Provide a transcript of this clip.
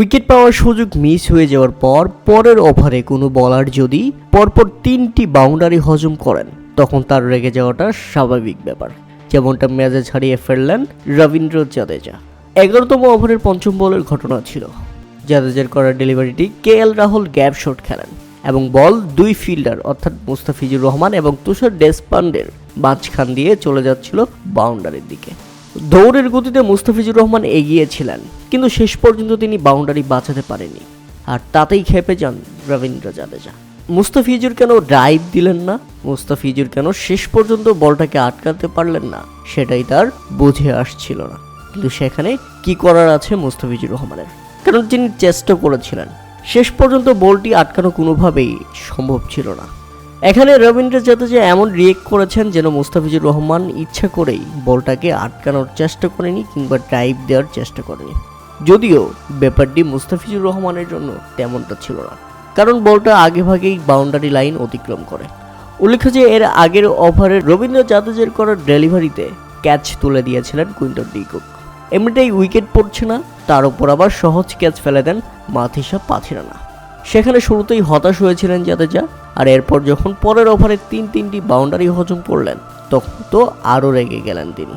Wicket পাওয়ার সুযোগ miss হয়ে যাওয়ার পর পরের ওভারে কোনো বলার যদি পরপর তিনটি বাউন্ডারি হজম করেন, তখন তার রেগে যাওয়াটা স্বাভাবিক ব্যাপার। যেমনটা মেজাজ হারিয়ে ফেললেন রবীন্দ্র জাদেজা। এগারোতম ওভারের পঞ্চম বলের ঘটনা ছিল, জাদেজার করা ডেলিভারিটি K L Rahul gap shot খেলেন এবং বল দুই ফিল্ডার অর্থাৎ মুস্তাফিজুর রহমান এবং তুষার ডেসপান্ডের মাঝখান দিয়ে চলে যাচ্ছিল বাউন্ডারির দিকে। দৌড়ের গতিতে মুস্তাফিজুর রহমান এগিয়েছিলেন, কিন্তু শেষ পর্যন্ত তিনি বাউন্ডারি বাঁচাতে পারেনি আর তাতেই খেপে যান রবীন্দ্র জাদেজা। মুস্তাফিজুর কেন ড্রাইভ দিলেন না? মুস্তাফিজুর কেন শেষ পর্যন্ত বলটাকে আটকাতে পারলেন না? সেটাই তার বুঝে আসছিল না। কিন্তু সেখানে কি করার আছে মুস্তাফিজুর রহমানের? কারণ তিনি চেষ্টা করেছিলেন। শেষ পর্যন্ত বলটি আটকানো কোনোভাবেই সম্ভব ছিল না। এখানে রবীন্দ্র জাদেজা এমন রিয়েক্ট করেছেন যেন মুস্তাফিজুর রহমান ইচ্ছা করেই বলটাকে আটকানোর চেষ্টা করেনি কিংবা ড্রাইভ দেওয়ার চেষ্টা করেনি। যদিও ব্যাপারটি মুস্তাফিজুর রহমানের জন্য তেমনটা ছিল না। কারণ বলটা আগেভাগেই বাউন্ডারি লাইন অতিক্রম করে। উল্লেখ্য যে এর আগের ওভারে রবীন্দ্র জাদেজের করা ডেলিভারিতে ক্যাচ তুলে দিয়েছিলেন কুইন্টন ডিকুক এমনিতেই উইকেট পড়ছে না, তার উপর আবার সহজ ক্যাচ ফেলে দেন মাথিসা পাথিরানা। সেখানে শুরুতেই হতাশ হয়েছিলেন জাদেজা আর এরপর যখন পরের ওভারে তিন তিনটি বাউন্ডারি হজম করলেন, তখন তো আরও রেগে গেলেন তিনি।